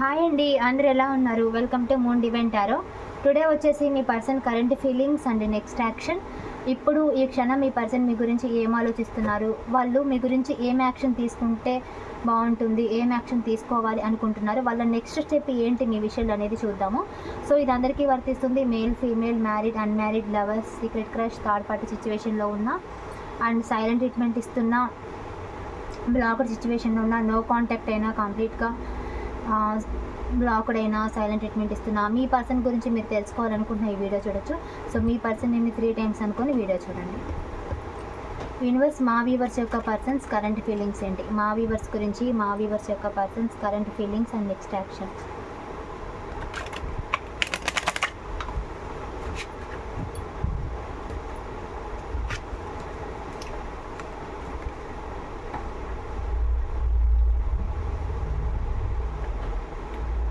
Hi అండి అందరు ఎలా ఉన్నారు? వెల్కమ్ టు మూన్ డివెంట్ టారో టుడే వచ్చేసి మీ person current feelings and next action ఇప్పుడు ఈ క్షణం మీ పర్సన్ మీ గురించి ఏం ఆలోచిస్తున్నారు? వాళ్ళు మీ గురించి ఏం యాక్షన్ తీసుకుంటే బాగుంటుంది ఏం యాక్షన్ తీసుకోవాలి అనుకుంటున్నారు? వాళ్ళ నెక్స్ట్ స్టెప్ ఏంటి? మీ విషయాలు అనేది చూద్దాము. సో ఇది అందరికీ వర్తిస్తుంది. Male female married unmarried lovers secret crush third party సిచ్యువేషన్లో ఉన్న. అండ్ సైలెంట్ ట్రీట్మెంట్ ఇస్తున్న. బ్లాకర్ సిచ్యువేషన్లో ఉన్న. నో కాంటాక్ట్ అయినా కంప్లీట్గా బ్లాక్డ్ అయినా సైలెంట్ ట్రీట్మెంట్ ఇస్తున్నా మీ పర్సన్ గురించి మీరు తెలుసుకోవాలనుకుంటున్న ఈ వీడియో చూడొచ్చు. సో మీ పర్సన్ నేను త్రీ టైమ్స్ అనుకుని వీడియో చూడండి. యూనివర్స్ మా వీవర్స్ యొక్క పర్సన్స్ కరెంట్ ఫీలింగ్స్ ఏంటి? మా వీవర్స్ గురించి మా వీవర్స్ యొక్క persons current feelings and next action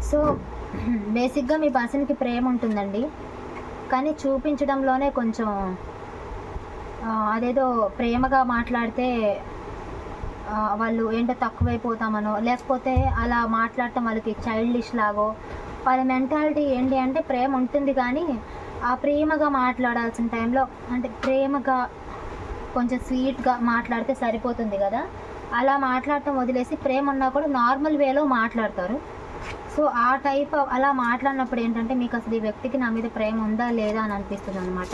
so బేసిక్గా మీ పర్సన్కి ప్రేమ ఉంటుందండి. కానీ చూపించడంలోనే కొంచెం అదేదో ప్రేమగా మాట్లాడితే వాళ్ళు ఏంటో తక్కువైపోతామనో లేకపోతే అలా మాట్లాడటం వాళ్ళకి చైల్డిష్ లాగో వాళ్ళ మెంటాలిటీ ఏంటి అంటే ప్రేమ ఉంటుంది కానీ ఆ ప్రేమగా మాట్లాడాల్సిన టైంలో అంటే ప్రేమగా కొంచెం స్వీట్గా మాట్లాడితే సరిపోతుంది కదా? అలా మాట్లాడటం వదిలేసి ప్రేమ ఉన్నా కూడా నార్మల్ వేలో మాట్లాడతారు. సో ఆ టైప్ అలా మాట్లాడినప్పుడు ఏంటంటే మీకు అసలు ఈ వ్యక్తికి నా మీద ప్రేమ ఉందా లేదా అని అనిపిస్తుంది అనమాట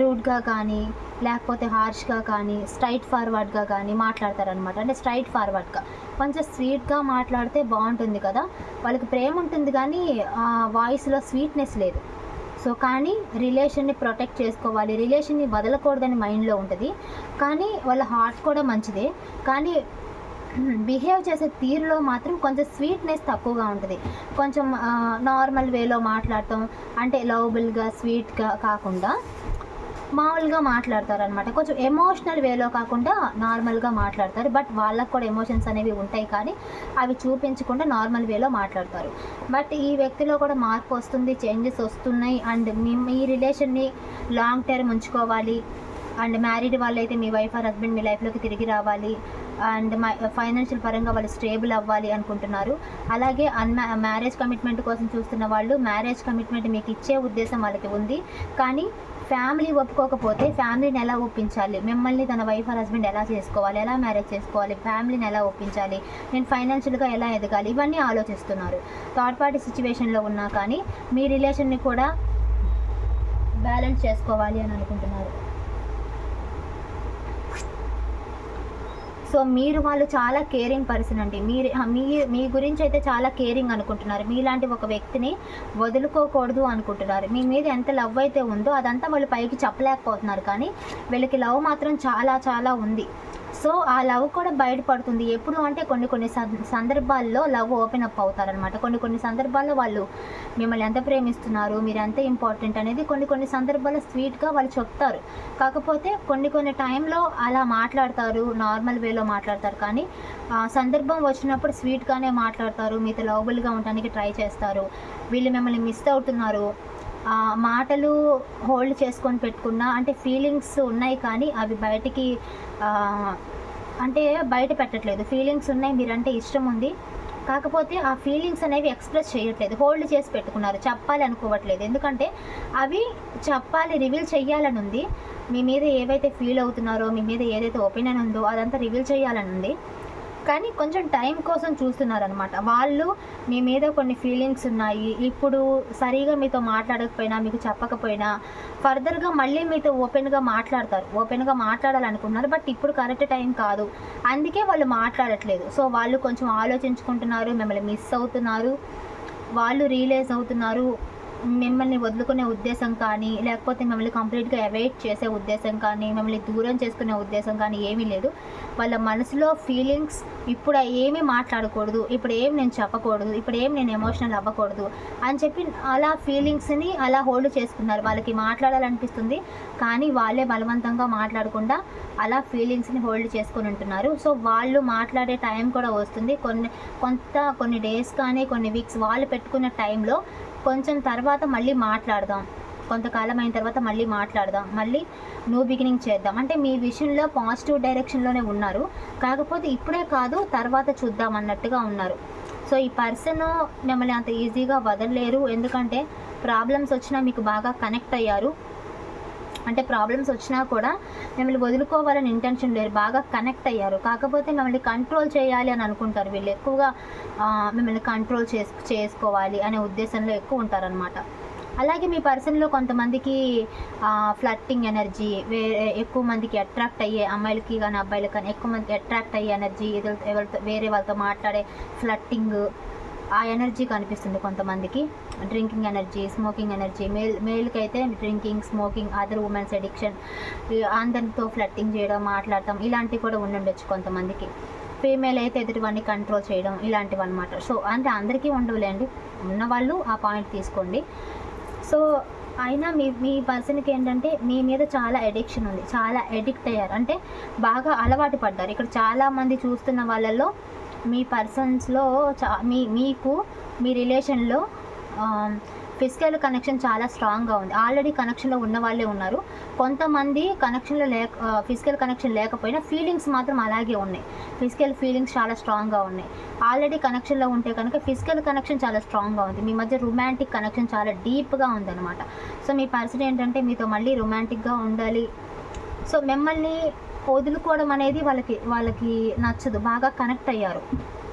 రూడ్గా కానీ లేకపోతే హార్ష్గా కానీ స్ట్రైట్ ఫార్వర్డ్గా కానీ మాట్లాడతారనమాట అంటే స్ట్రైట్ ఫార్వర్డ్గా కొంచెం స్వీట్గా మాట్లాడితే బాగుంటుంది కదా. వాళ్ళకి ప్రేమ ఉంటుంది కానీ వాయిస్లో స్వీట్నెస్ లేదు. సో కానీ రిలేషన్ని ప్రొటెక్ట్ చేసుకోవాలి. రిలేషన్ని వదలకూడదని మైండ్లో ఉంటుంది. కానీ వాళ్ళ హార్ట్ కూడా మంచిదే. కానీ బిహేవ్ చేసే తీరులో మాత్రం కొంచెం స్వీట్నెస్ తక్కువగా ఉంటుంది. కొంచెం నార్మల్ వేలో మాట్లాడటం అంటే లవబుల్గా స్వీట్గా కాకుండా మామూలుగా మాట్లాడతారు అనమాట కొంచెం ఎమోషనల్ వేలో కాకుండా నార్మల్గా మాట్లాడతారు. బట్ వాళ్ళకు కూడా ఎమోషన్స్ అనేవి ఉంటాయి కానీ అవి చూపించకుండా నార్మల్ వేలో మాట్లాడతారు. బట్ ఈ వ్యక్తిలో కూడా మార్పు వస్తుంది చేంజెస్ వస్తున్నాయి. అండ్ మీ మీ రిలేషన్ని లాంగ్ టర్మ్ ఉంచుకోవాలి. అండ్ మ్యారీడ్ వాళ్ళైతే మీ వైఫ్ ఆర్ హస్బెండ్ మీ లైఫ్లోకి తిరిగి రావాలి. అండ్ ఫైనాన్షియల్ పరంగా వాళ్ళు స్టేబుల్ అవ్వాలి అనుకుంటున్నారు. అలాగే అన్ మ్యారేజ్ కమిట్మెంట్ కోసం చూస్తున్న వాళ్ళు మ్యారేజ్ కమిట్మెంట్ మీకు ఇచ్చే ఉద్దేశం వాళ్ళకి ఉంది. కానీ ఫ్యామిలీ ఒప్పుకోకపోతే ఫ్యామిలీని ఎలా ఒప్పించాలి? మిమ్మల్ని తన వైఫ్ ఆర్ హస్బెండ్ ఎలా చేసుకోవాలి? ఎలా మ్యారేజ్ చేసుకోవాలి? ఫ్యామిలీని ఎలా ఒప్పించాలి? నేను ఫైనాన్షియల్గా ఎలా ఎదగాలి? ఇవన్నీ ఆలోచిస్తున్నారు. థర్డ్ పార్టీ సిచ్యువేషన్లో ఉన్నా కానీ మీ రిలేషన్ని కూడా బ్యాలెన్స్ చేసుకోవాలి అని అనుకుంటున్నారు. సో మీరు వాళ్ళు చాలా కేరింగ్ పర్సన్ అండి. మీరు మీ మీ గురించి అయితే చాలా కేరింగ్ అనుకుంటున్నారు. మీలాంటి ఒక వ్యక్తిని వదులుకోకూడదు అనుకుంటున్నారు. మీ మీద ఎంత లవ్ అయితే ఉందో అదంతా వాళ్ళు పైకి చెప్పలేకపోతున్నారు. కానీ వీళ్ళకి లవ్ మాత్రం చాలా చాలా ఉంది. సో ఆ లవ్ కూడా బయటపడుతుంది. ఎప్పుడు అంటే కొన్ని కొన్ని సందర్భాల్లో లవ్ ఓపెన్ అప్ అవుతారనమాట కొన్ని కొన్ని సందర్భాల్లో వాళ్ళు మిమ్మల్ని ఎంత ప్రేమిస్తున్నారు మీరు ఎంత ఇంపార్టెంట్ అనేది కొన్ని కొన్ని సందర్భాల్లో స్వీట్గా వాళ్ళు చెప్తారు. కాకపోతే కొన్ని కొన్ని టైంలో అలా మాట్లాడతారు నార్మల్ వేలో మాట్లాడతారు. కానీ ఆ సందర్భం వచ్చినప్పుడు స్వీట్గానే మాట్లాడతారు మీతో లవబుల్గా ఉండడానికి ట్రై చేస్తారు. వీళ్ళు మిమ్మల్ని మిస్ అవుతున్నారు. మాటలు హోల్డ్ చేసుకొని పెట్టుకున్నా అంటే ఫీలింగ్స్ ఉన్నాయి కానీ అవి బయటికి అంటే బయట పెట్టట్లేదు. ఫీలింగ్స్ ఉన్నాయి మీరంటే ఇష్టం ఉంది. కాకపోతే ఆ ఫీలింగ్స్ అనేవి ఎక్స్ప్రెస్ చేయట్లేదు. హోల్డ్ చేసి పెట్టుకున్నారు. చెప్పాలి అనుకోవట్లేదు. ఎందుకంటే అవి చెప్పాలి రివీల్ చేయాలని ఉంది. మీ మీద ఏవైతే ఫీల్ అవుతున్నారో మీ మీద ఏదైతే ఒపీనియన్ ఉందో అదంతా రివీల్ చేయాలని ఉంది. కానీ కొంచెం టైం కోసం చూస్తున్నారనమాట వాళ్ళు మీ మీద కొన్ని ఫీలింగ్స్ ఉన్నాయి. ఇప్పుడు సరిగా మీతో మాట్లాడకపోయినా మీకు చెప్పకపోయినా ఫర్దర్గా మళ్ళీ మీతో ఓపెన్గా మాట్లాడతారు. ఓపెన్గా మాట్లాడాలనుకుంటున్నారు బట్ ఇప్పుడు కరెక్ట్ టైం కాదు. అందుకే వాళ్ళు మాట్లాడట్లేదు. సో వాళ్ళు కొంచెం ఆలోచించుకుంటున్నారు మిమ్మల్ని మిస్ అవుతున్నారు. వాళ్ళు రియలైజ్ అవుతున్నారు. మిమ్మల్ని వదులుకునే ఉద్దేశం కానీ లేకపోతే మిమ్మల్ని కంప్లీట్గా అవాయిడ్ చేసే ఉద్దేశం కానీ మిమ్మల్ని దూరం చేసుకునే ఉద్దేశం కానీ ఏమీ లేదు. వాళ్ళ మనసులో ఫీలింగ్స్ ఇప్పుడు ఏమీ మాట్లాడకూడదు ఇప్పుడు ఏం నేను చెప్పకూడదు ఇప్పుడు ఏం నేను ఎమోషనల్ అవ్వకూడదు అని చెప్పి అలా ఫీలింగ్స్ని అలా హోల్డ్ చేసుకున్నారు. వాళ్ళకి మాట్లాడాలనిపిస్తుంది కానీ వాళ్ళే బలవంతంగా మాట్లాడకుండా అలా ఫీలింగ్స్ని హోల్డ్ చేసుకుని ఉంటున్నారు. సో వాళ్ళు మాట్లాడే టైం కూడా వస్తుంది. కొన్ని కొంత కొన్ని డేస్ కానీ కొన్ని వీక్స్ వాళ్ళు పెట్టుకున్న టైంలో కొంచెం తర్వాత మళ్ళీ మాట్లాడదాం. కొంతకాలం అయిన తర్వాత మళ్ళీ మాట్లాడదాం. మళ్ళీ న్యూ బిగినింగ్ చేద్దాం. అంటే మీ విషయంలో పాజిటివ్ డైరెక్షన్లోనే ఉన్నారు. కాకపోతే ఇప్పుడే కాదు తర్వాత చూద్దాం అన్నట్టుగా ఉన్నారు. సో ఈ పర్సన్ మిమ్మల్ని అంత ఈజీగా వదలలేరు. ఎందుకంటే ప్రాబ్లమ్స్ వచ్చినా మీకు బాగా కనెక్ట్ అయ్యారు. అంటే ప్రాబ్లమ్స్ వచ్చినా కూడా మిమ్మల్ని వదులుకోవాలని ఇంటెన్షన్ లేరు. బాగా కనెక్ట్ అయ్యారు. కాకపోతే మిమ్మల్ని కంట్రోల్ చేయాలి అని అనుకుంటారు వీళ్ళు. ఎక్కువగా మిమ్మల్ని కంట్రోల్ చేసు చేసుకోవాలి అనే ఉద్దేశంలో ఎక్కువ ఉంటారనమాట అలాగే మీ పర్సన్లో కొంతమందికి ఫ్లట్టింగ్ ఎనర్జీ వేరే ఎక్కువ మందికి అట్రాక్ట్ అయ్యే అమ్మాయిలకి కానీ అబ్బాయిలకి కానీ ఎక్కువ మందికి అట్రాక్ట్ అయ్యే ఎనర్జీ ఎవరితో వేరే వాళ్ళతో మాట్లాడే ఫ్లట్టింగ్ ఆ ఎనర్జీ కనిపిస్తుంది కొంతమందికి. Drinking energy smoking energy male మేల్కి అయితే drinking smoking other womens addiction అందరితో ఫ్లట్టింగ్ చేయడం మాట్లాడటం ఇలాంటివి కూడా ఉండుండొచ్చు కొంతమందికి. ఫీమేల్ అయితే ఎదుటివన్నీ కంట్రోల్ చేయడం ఇలాంటివి అనమాట సో అంటే అందరికీ ఉండవులేండి. ఉన్నవాళ్ళు ఆ పాయింట్ తీసుకోండి. సో అయినా మీ మీ పర్సన్కి ఏంటంటే మీ మీద చాలా ఎడిక్షన్ ఉంది. చాలా ఎడిక్ట్ అయ్యారు. అంటే బాగా అలవాటు పడ్డారు. ఇక్కడ చాలామంది చూస్తున్న వాళ్ళల్లో మీ పర్సన్స్లో చా మీ మీకు మీ రిలేషన్లో ఫిజికల్ కనెక్షన్ చాలా స్ట్రాంగ్గా ఉంది. ఆల్రెడీ కనెక్షన్లో ఉన్న వాళ్ళే ఉన్నారు. కొంతమంది కనెక్షన్లో లేక ఫిజికల్ కనెక్షన్ లేకపోయినా ఫీలింగ్స్ మాత్రం అలాగే ఉన్నాయి. ఫిజికల్ ఫీలింగ్స్ చాలా స్ట్రాంగ్గా ఉన్నాయి. ఆల్రెడీ కనెక్షన్లో ఉంటే కనుక ఫిజికల్ కనెక్షన్ చాలా స్ట్రాంగ్గా ఉంది. మీ మధ్య రొమాంటిక్ కనెక్షన్ చాలా డీప్గా ఉందన్నమాట. సో మీ పర్సన్ ఏంటంటే మీతో మళ్ళీ రొమాంటిక్గా ఉండాలి. సో మిమ్మల్ని వదులుకోవడం అనేది వాళ్ళకి వాళ్ళకి నచ్చదు. బాగా కనెక్ట్ అయ్యారు.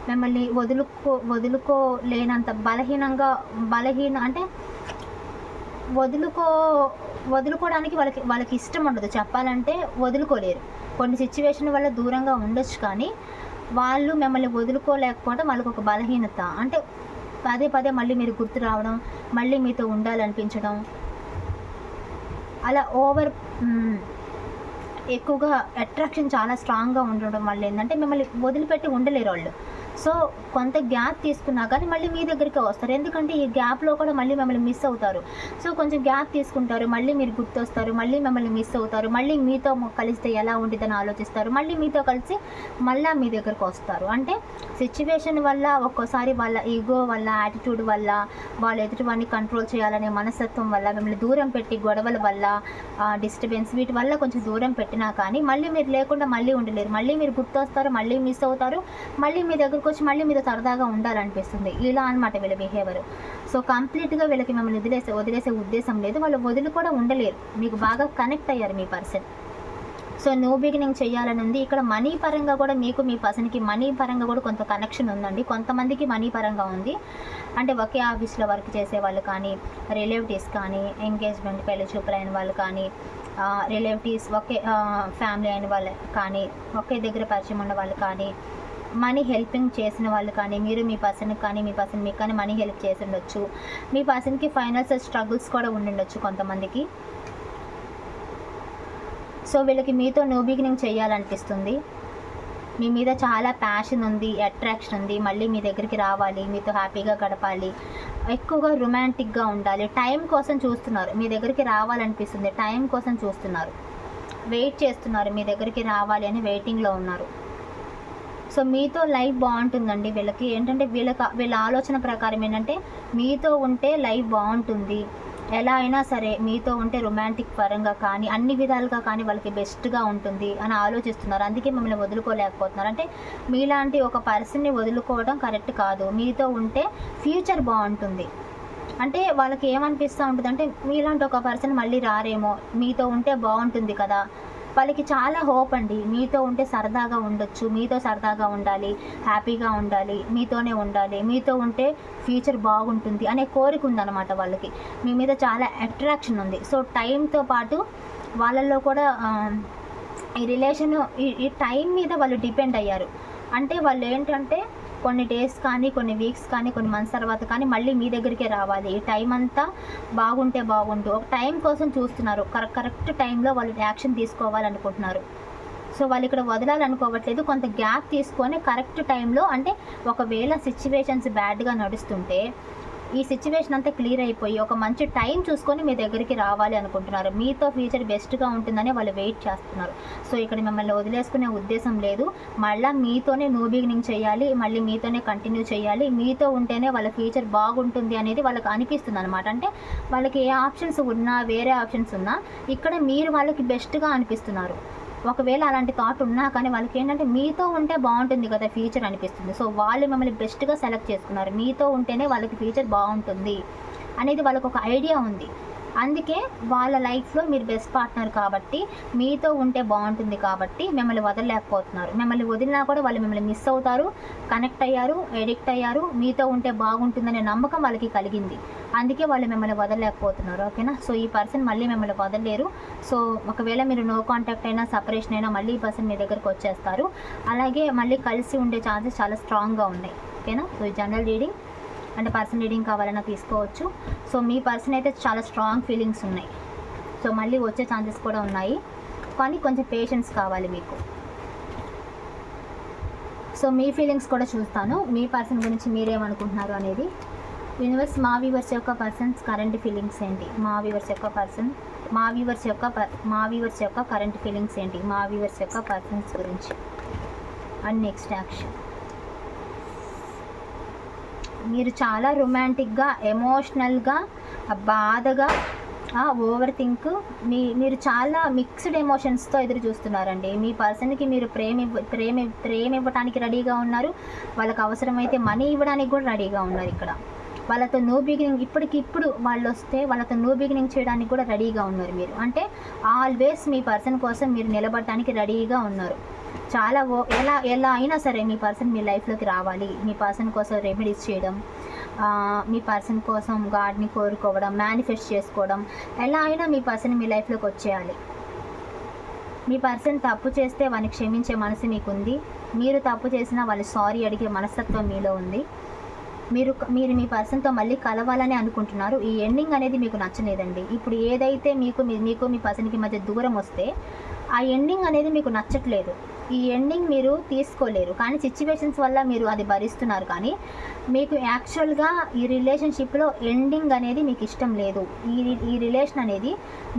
మిమ్మల్ని వదులుకో వదులుకోలేనంత బలహీనంగా బలహీన అంటే వదులుకో వదులుకోవడానికి వాళ్ళకి వాళ్ళకి ఇష్టం ఉండదు. చెప్పాలంటే వదులుకోలేరు. కొన్ని సిచ్యువేషన్ వల్ల దూరంగా ఉండొచ్చు కానీ వాళ్ళు మిమ్మల్ని వదులుకోలేకపోవడం వాళ్ళకి ఒక బలహీనత. అంటే పదే పదే మళ్ళీ మీరు గుర్తు రావడం మళ్ళీ మీతో ఉండాలనిపించడం. అలా ఓవర్ ఎక్కువగా అట్రాక్షన్ చాలా స్ట్రాంగ్గా ఉండడం వల్ల ఏంటంటే మిమ్మల్ని వదిలిపెట్టి ఉండలేరు వాళ్ళు. సో కొంత గ్యాప్ తీసుకున్నా కానీ మళ్ళీ మీ దగ్గరికి వస్తారు. ఎందుకంటే ఈ గ్యాప్లో కూడా మళ్ళీ మిమ్మల్ని మిస్ అవుతారు. సో కొంచెం గ్యాప్ తీసుకుంటారు. మళ్ళీ మీరు గుర్తొస్తారు. మళ్ళీ మిమ్మల్ని మిస్ అవుతారు. మళ్ళీ మీతో కలిస్తే ఎలా ఉంటుందని ఆలోచిస్తారు. మళ్ళీ మీతో కలిసి మళ్ళీ మీ దగ్గరకు వస్తారు. అంటే సిచ్యువేషన్ వల్ల ఒక్కోసారి వాళ్ళ ఈగో వల్ల యాటిట్యూడ్ వల్ల వాళ్ళు ఎదుటివాడిని కంట్రోల్ చేయాలనే మనస్తత్వం వల్ల మిమ్మల్ని దూరం పెట్టి గొడవల వల్ల డిస్టర్బెన్స్ వీటి వల్ల కొంచెం దూరం పెట్టినా కానీ మళ్ళీ మీరు లేకుండా మళ్ళీ ఉండలేరు. మళ్ళీ మీరు గుర్తొస్తారు. మళ్ళీ మిస్ అవుతారు. మళ్ళీ మీ దగ్గరకు వచ్చి మళ్ళీ మీరు సరదాగా ఉండాలనిపిస్తుంది. ఇలా అనమాట వీళ్ళ బిహేవియర్ సో కంప్లీట్గా వీళ్ళకి మిమ్మల్ని వదిలేసే వదిలేసే ఉద్దేశం లేదు. వాళ్ళు వదిలి కూడా ఉండలేరు. మీకు బాగా కనెక్ట్ అయ్యారు మీ పర్సన్ సో న్యూ బిగినింగ్ చేయాలని ఉంది. ఇక్కడ మనీ పరంగా కూడా మీకు మీ పర్సన్కి మనీ పరంగా కూడా కొంత కనెక్షన్ ఉందండి. కొంతమందికి మనీ పరంగా ఉంది. అంటే ఒకే ఆఫీస్లో వర్క్ చేసే వాళ్ళు కానీ రిలేటివ్స్ కానీ ఎంగేజ్మెంట్ పెళ్ళి చూపులైన వాళ్ళు కానీ రిలేటివ్స్ ఒకే ఫ్యామిలీ అయిన వాళ్ళు కానీ ఒకే దగ్గర పరిచయం ఉన్న వాళ్ళు కానీ మనీ హెల్పింగ్ చేసిన వాళ్ళు కానీ మీరు మీ పర్సన్కి కానీ మీ పర్సన్ మీకు కానీ మనీ హెల్ప్ చేసి ఉండొచ్చు. మీ పర్సన్కి ఫైనాన్షియల్ స్ట్రగుల్స్ కూడా ఉండుండొచ్చు కొంతమందికి. సో వీళ్ళకి మీతో న్యూ బిగినింగ్ చేయాలనిపిస్తుంది. మీ మీద చాలా ప్యాషన్ ఉంది అట్రాక్షన్ ఉంది. మళ్ళీ మీ దగ్గరికి రావాలి మీతో హ్యాపీగా గడపాలి. ఎక్కువగా రొమాంటిక్గా ఉండాలి. టైం కోసం చూస్తున్నారు. మీ దగ్గరికి రావాలనిపిస్తుంది. టైం కోసం చూస్తున్నారు. వెయిట్ చేస్తున్నారు. మీ దగ్గరికి రావాలి అని వెయిటింగ్లో ఉన్నారు. సో మీతో లైఫ్ బాగుంటుందండి వీళ్ళకి. ఏంటంటే వీళ్ళకి వీళ్ళ ఆలోచన ప్రకారం ఏంటంటే మీతో ఉంటే లైఫ్ బాగుంటుంది. ఎలా అయినా సరే మీతో ఉంటే రొమాంటిక్ పరంగా కానీ అన్ని విధాలుగా కానీ వాళ్ళకి బెస్ట్గా ఉంటుంది అని ఆలోచిస్తున్నారు. అందుకే మిమ్మల్ని వదులుకోలేకపోతున్నారు. అంటే మీలాంటి ఒక పర్సన్ని వదులుకోవడం కరెక్ట్ కాదు. మీతో ఉంటే ఫ్యూచర్ బాగుంటుంది. అంటే వాళ్ళకి ఏమనిపిస్తూ ఉంటుంది అంటే మీలాంటి ఒక పర్సన్ మళ్ళీ రారేమో మీతో ఉంటే బాగుంటుంది కదా. వాళ్ళకి చాలా హోప్ అండి. మీతో ఉంటే సరదాగా ఉండొచ్చు. మీతో సరదాగా ఉండాలి. హ్యాపీగా ఉండాలి. మీతోనే ఉండాలి. మీతో ఉంటే ఫ్యూచర్ బాగుంటుంది అనే కోరిక ఉందన్నమాట వాళ్ళకి. మీ మీద చాలా అట్రాక్షన్ ఉంది. సో టైంతో పాటు వాళ్ళల్లో కూడా ఈ రిలేషన్ ఈ ఈ టైం మీద వాళ్ళు డిపెండ్ అయ్యారు. అంటే వాళ్ళు ఏంటంటే కొన్ని డేస్ కానీ కొన్ని వీక్స్ కానీ కొన్ని మంత్స్ తర్వాత కానీ మళ్ళీ మీ దగ్గరికే రావాలి. ఈ టైం అంతా బాగుంటే బాగుండు. ఒక టైం కోసం చూస్తున్నారు. కరెక్ట్ కరెక్ట్ టైంలో వాళ్ళు యాక్షన్ తీసుకోవాలనుకుంటున్నారు. సో వాళ్ళు ఇక్కడ వదలాలనుకోవట్లేదు. కొంత గ్యాప్ తీసుకొని కరెక్ట్ టైంలో అంటే ఒకవేళ సిచ్యువేషన్స్ బ్యాడ్గా నడుస్తుంటే ఈ సిచ్యువేషన్ అంతా క్లియర్ అయిపోయి ఒక మంచి టైం చూసుకొని మీ దగ్గరికి రావాలి అనుకుంటున్నారు. మీతో ఫ్యూచర్ బెస్ట్గా ఉంటుందని వాళ్ళు వెయిట్ చేస్తున్నారు. సో ఇక్కడ మిమ్మల్ని వదిలేసుకునే ఉద్దేశం లేదు. మళ్ళీ మీతోనే న్యూ బిగినింగ్ చేయాలి. మళ్ళీ మీతోనే కంటిన్యూ చేయాలి. మీతో ఉంటేనే వాళ్ళ ఫ్యూచర్ బాగుంటుంది అనేది వాళ్ళకి అనిపిస్తుంది అనమాట అంటే వాళ్ళకి ఏ ఆప్షన్స్ ఉన్నా వేరే ఆప్షన్స్ ఉన్నా ఇక్కడ మీరు వాళ్ళకి బెస్ట్గా అనిపిస్తున్నారు. ఒకవేళ అలాంటి థాట్ ఉన్నా కానీ వాళ్ళకి ఏంటంటే మీతో ఉంటే బాగుంటుంది కదా ఫ్యూచర్ అనిపిస్తుంది. సో వాళ్ళు మిమ్మల్ని బెస్ట్గా సెలెక్ట్ చేసుకున్నారు. మీతో ఉంటేనే వాళ్ళకి ఫ్యూచర్ బాగుంటుంది అనేది వాళ్ళకి ఒక ఐడియా ఉంది. అందుకే వాళ్ళ లైఫ్లో మీరు బెస్ట్ పార్ట్నర్ కాబట్టి మీతో ఉంటే బాగుంటుంది కాబట్టి మిమ్మల్ని వదలలేకపోతున్నారు. మిమ్మల్ని వదిలినా కూడా వాళ్ళు మిమ్మల్ని మిస్ అవుతారు కనెక్ట్ అయ్యారు ఎడిక్ట్ అయ్యారు మీతో ఉంటే బాగుంటుందనే నమ్మకం వాళ్ళకి కలిగింది. అందుకే వాళ్ళు మిమ్మల్ని వదలలేకపోతున్నారు ఓకేనా సో ఈ పర్సన్ మళ్ళీ మిమ్మల్ని వదలలేరు. సో ఒకవేళ మీరు నో కాంటాక్ట్ అయినా సపరేషన్ అయినా మళ్ళీ ఈ పర్సన్ మీ దగ్గరకు వచ్చేస్తారు. అలాగే మళ్ళీ కలిసి ఉండే ఛాన్సెస్ చాలా స్ట్రాంగ్గా ఉన్నాయి ఓకేనా సో ఈ జనరల్ రీడింగ్ అంటే పర్సన్ రీడింగ్ కావాలన్నా తీసుకోవచ్చు. సో మీ పర్సన్ అయితే చాలా స్ట్రాంగ్ ఫీలింగ్స్ ఉన్నాయి. సో మళ్ళీ వచ్చే ఛాన్సెస్ కూడా ఉన్నాయి. కానీ కొంచెం పేషెన్స్ కావాలి మీకు. సో మీ ఫీలింగ్స్ కూడా చూస్తాను. మీ పర్సన్ గురించి మీరేమనుకుంటున్నారు అనేది. యూనివర్స్ మా వ్యూవర్స్ యొక్క పర్సన్స్ కరెంట్ ఫీలింగ్స్ ఏంటి? మా వ్యూవర్స్ యొక్క పర్సన్ మా వ్యూవర్స్ యొక్క మా వ్యూవర్స్ యొక్క కరెంట్ ఫీలింగ్స్ ఏంటి? మా వ్యూవర్స్ యొక్క పర్సన్స్ గురించి. అండ్ నెక్స్ట్ యాక్షన్ మీరు చాలా రొమాంటిక్గా ఎమోషనల్గా బాధగా ఓవర్ థింక్ మీ మీరు చాలా మిక్స్డ్ ఎమోషన్స్తో ఎదురు చూస్తున్నారండి. మీ పర్సన్కి మీరు ప్రేమ ప్రేమ ప్రేమ ఇవ్వడానికి రెడీగా ఉన్నారు. వాళ్ళకి అవసరమైతే మనీ ఇవ్వడానికి కూడా రెడీగా ఉన్నారు ఇక్కడ. వాళ్ళతో నో బిగినింగ్ ఇప్పటికిప్పుడు వాళ్ళు వస్తే వాళ్ళతో నో బిగినింగ్ చేయడానికి కూడా రెడీగా ఉన్నారు మీరు. అంటే ఆల్వేస్ మీ పర్సన్ కోసం మీరు నిలబడటానికి రెడీగా ఉన్నారు. చాలా ఓ ఎలా ఎలా అయినా సరే మీ పర్సన్ మీ లైఫ్లోకి రావాలి. మీ పర్సన్ కోసం రెమెడీస్ చేయడం మీ పర్సన్ కోసం గాడ్ని కోరుకోవడం మేనిఫెస్ట్ చేసుకోవడం ఎలా అయినా మీ పర్సన్ మీ లైఫ్లోకి వచ్చేయాలి. మీ పర్సన్ తప్పు చేస్తే వాళ్ళని క్షమించే మనసు మీకుంది. మీరు తప్పు చేసినా వాళ్ళు సారీ అడిగే మనస్తత్వం మీలో ఉంది. మీరు మీరు మీ పర్సన్తో మళ్ళీ కలవాలని అనుకుంటున్నారు. ఈ ఎండింగ్ అనేది మీకు నచ్చలేదండి. ఇప్పుడు ఏదైతే మీకు మీ- మీకు మీ పర్సన్కి మధ్య దూరం వస్తే ఆ ఎండింగ్ అనేది మీకు నచ్చట్లేదు. ఈ ఎండింగ్ మీరు తీసుకోలేరు. కానీ సిచ్యువేషన్స్ వల్ల మీరు అది భరిస్తున్నారు. కానీ మీకు యాక్చువల్గా ఈ రిలేషన్షిప్లో ఎండింగ్ అనేది మీకు ఇష్టం లేదు. ఈ ఈ రిలేషన్ అనేది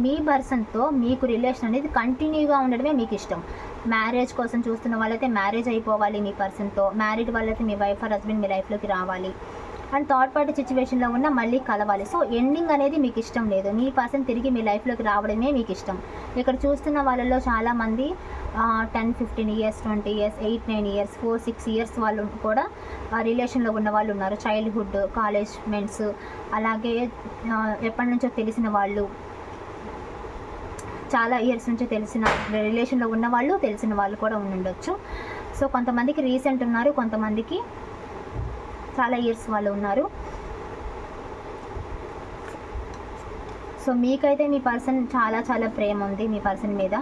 మీ పర్సన్తో మీకు రిలేషన్ అనేది కంటిన్యూగా ఉండడమే మీకు ఇష్టం. మ్యారేజ్ కోసం చూస్తున్న వాళ్ళైతే మ్యారేజ్ అయిపోవాలి మీ పర్సన్తో మ్యారీడ్ వాళ్ళైతే మీ వైఫ్ ఆర్ హస్బెండ్ మీ లైఫ్లోకి రావాలి. అండ్ థర్డ్ పార్టీ సిచ్యువేషన్లో ఉన్న మళ్ళీ కలవాలి. సో ఎండింగ్ అనేది మీకు ఇష్టం లేదు. మీ పర్సన్ తిరిగి మీ లైఫ్లోకి రావడమే మీకు ఇష్టం. ఇక్కడ చూస్తున్న వాళ్ళలో చాలామంది ten fifteen years twenty years eight nine years four six years వాళ్ళు కూడా ఆ రిలేషన్లో ఉన్న వాళ్ళు ఉన్నారు. చైల్డ్హుడ్ కాలేజ్ మెంట్స్ అలాగే ఎప్పటి నుంచో తెలిసిన వాళ్ళు చాలా ఇయర్స్ నుంచి తెలిసిన రిలేషన్లో ఉన్న వాళ్ళు తెలిసిన వాళ్ళు కూడా ఉండొచ్చు సో కొంతమందికి రీసెంట్ ఉన్నారు కొంతమందికి చాలా ఇయర్స్ వాళ్ళు ఉన్నారు. సో మీకైతే మీ పర్సన్ చాలా చాలా ప్రేమ ఉంది మీ పర్సన్ మీద.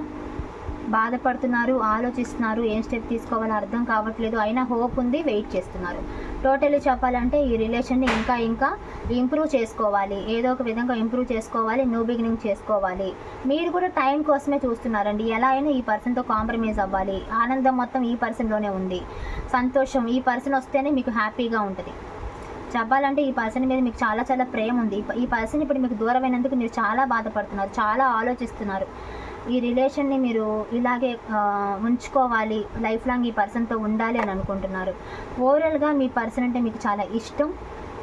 బాధపడుతున్నారు ఆలోచిస్తున్నారు ఏం స్టెప్ తీసుకోవాలో అర్థం కావట్లేదు. అయినా హోప్ ఉంది వెయిట్ చేస్తున్నారు. టోటల్లీ చెప్పాలంటే ఈ రిలేషన్ని ఇంకా ఇంకా ఇంప్రూవ్ చేసుకోవాలి. ఏదో ఒక విధంగా ఇంప్రూవ్ చేసుకోవాలి న్యూ బిగినింగ్ చేసుకోవాలి. మీరు కూడా టైం కోసమే చూస్తున్నారండి. ఎలా అయినా ఈ పర్సన్తో కాంప్రమైజ్ అవ్వాలి. ఆనందం మొత్తం ఈ పర్సన్లోనే ఉంది. సంతోషం ఈ పర్సన్ వస్తేనే మీకు హ్యాపీగా ఉంటుంది. చెప్పాలంటే ఈ పర్సన్ మీద మీకు చాలా చాలా ప్రేమ ఉంది. ఈ ఈ పర్సన్ ఇప్పుడు మీకు దూరమైనందుకు మీరు చాలా బాధపడుతున్నారు చాలా ఆలోచిస్తున్నారు. ఈ రిలేషన్ని మీరు ఇలాగే ఉంచుకోవాలి లైఫ్ లాంగ్ ఈ పర్సన్తో ఉండాలి అని అనుకుంటున్నారు. ఓవరాల్గా మీ పర్సన్ అంటే మీకు చాలా ఇష్టం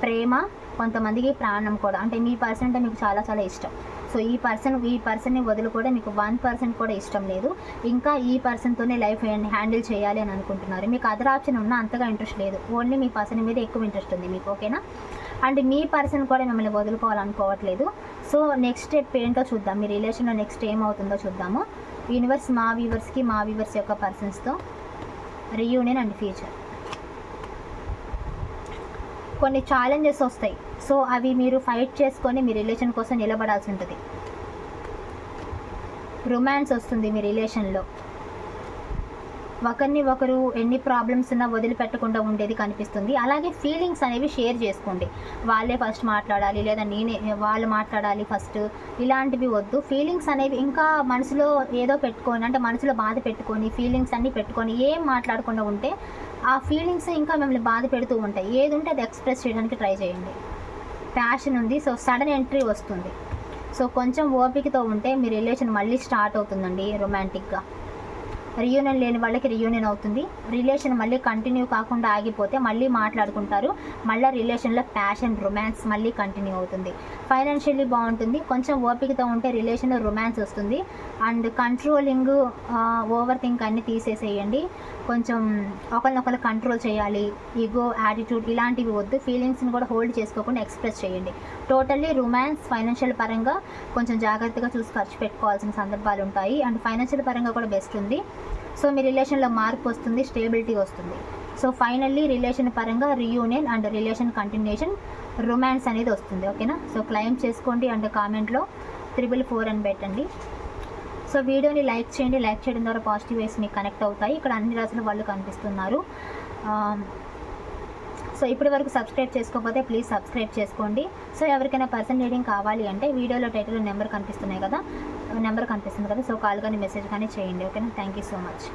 ప్రేమ కొంతమందికి ప్రాణం కూడా. అంటే మీ పర్సన్ అంటే మీకు చాలా చాలా ఇష్టం. సో ఈ పర్సన్ ఈ పర్సన్ని వదులుకోవడం మీకు వన్ పర్సన్ కూడా ఇష్టం లేదు. ఇంకా ఈ పర్సన్తోనే లైఫ్ హ్యాండిల్ చేయాలి అని అనుకుంటున్నారు. మీకు అదర్ ఆప్షన్ ఉన్నా అంతగా ఇంట్రెస్ట్ లేదు. ఓన్లీ మీ పర్సన్ మీద ఎక్కువ ఇంట్రెస్ట్ ఉంది మీకు ఓకేనా అండ్ మీ పర్సన్ కూడా మిమ్మల్ని వదులుకోవాలనుకోవట్లేదు. సో నెక్స్ట్ స్టెప్ ఏంటో చూద్దాం. మీ రిలేషన్లో నెక్స్ట్ ఏమవుతుందో చూద్దాము. యూనివర్స్ మా వ్యూవర్స్కి మా వ్యూవర్స్ యొక్క పర్సన్స్తో రీయూనియన్ అండ్ ఫ్యూచర్ కొన్ని ఛాలెంజెస్ వస్తాయి. సో అవి మీరు ఫైట్ చేసుకొని మీ రిలేషన్ కోసం నిలబడాల్సి ఉంటుంది. రొమాన్స్ వస్తుంది మీ రిలేషన్లో ఒకరిని ఒకరు ఎన్ని ప్రాబ్లమ్స్ ఉన్నా వదిలిపెట్టకుండా ఉండేది కనిపిస్తుంది. అలాగే ఫీలింగ్స్ అనేవి షేర్ చేసుకోండి. వాళ్ళే ఫస్ట్ మాట్లాడాలి లేదా నేనే వాళ్ళు మాట్లాడాలి ఫస్ట్ ఇలాంటివి వద్దు. ఫీలింగ్స్ అనేవి ఇంకా మనసులో ఏదో పెట్టుకొని అంటే మనసులో బాధ పెట్టుకొని ఫీలింగ్స్ అన్నీ పెట్టుకొని ఏం మాట్లాడకుండా ఉంటే ఆ ఫీలింగ్స్ ఇంకా మిమ్మల్ని బాధ పెడుతూ ఉంటాయి. ఏది ఉంటే అది ఎక్స్ప్రెస్ చేయడానికి ట్రై చేయండి. ప్యాషన్ ఉంది. సో సడన్ ఎంట్రీ వస్తుంది. సో కొంచెం ఓపికతో ఉంటే మీ రిలేషన్ మళ్ళీ స్టార్ట్ అవుతుందండి రొమాంటిక్గా. రియూనియన్ లేని వాళ్ళకి రియూనియన్ అవుతుంది. రిలేషన్ మళ్ళీ కంటిన్యూ కాకుండా ఆగిపోతే మళ్ళీ మాట్లాడుకుంటారు. మళ్ళీ రిలేషన్లో ప్యాషన్ రొమాన్స్ మళ్ళీ కంటిన్యూ అవుతుంది. ఫైనాన్షియల్లీ బాగుంటుంది. కొంచెం ఓపికతో ఉంటే రిలేషన్లో రొమాన్స్ వస్తుంది. అండ్ కంట్రోలింగ్ ఓవర్ థింక్ అన్నీ తీసేసేయండి. కొంచెం ఒకరినొకరు కంట్రోల్ చేయాలి ఈగో యాటిట్యూడ్ ఇలాంటివి వద్దు. ఫీలింగ్స్ని కూడా హోల్డ్ చేసుకోకుండా ఎక్స్ప్రెస్ చేయండి. టోటల్లీ రొమాన్స్ ఫైనాన్షియల్ పరంగా కొంచెం జాగ్రత్తగా చూసి ఖర్చు పెట్టుకోవాల్సిన సందర్భాలు ఉంటాయి. అండ్ ఫైనాన్షియల్ పరంగా కూడా బెస్ట్ ఉంది. సో మీ రిలేషన్లో మార్పు వస్తుంది స్టేబిలిటీ వస్తుంది. సో ఫైనల్లీ రిలేషన్ పరంగా reunion and relation continuation romance అనేది వస్తుంది. ఓకేనా సో క్లైమ్ చేసుకోండి. అండ్ కామెంట్లో త్రిబుల్ ఫోర్ అని పెట్టండి. సో వీడియోని లైక్ చేయండి. లైక్ చేయడం ద్వారా పాజిటివ్ వేస్ మీకు కనెక్ట్ అవుతాయి. ఇక్కడ అన్ని రాసిన వాళ్ళు కనిపిస్తున్నారు. సో ఇప్పటి వరకు సబ్స్క్రైబ్ చేసుకోకపోతే ప్లీజ్ సబ్స్క్రైబ్ చేసుకోండి. సో ఎవరికైనా పర్సన్ రీడింగ్ కావాలి అంటే వీడియోలో టైటిల్ నెంబర్ కనిపిస్తున్నాయి కదా. నెంబర్ కనిపిస్తుంది కదా. సో కాల్ కానీ మెసేజ్ కానీ చేయండి. ఓకేనా? Thank you so much.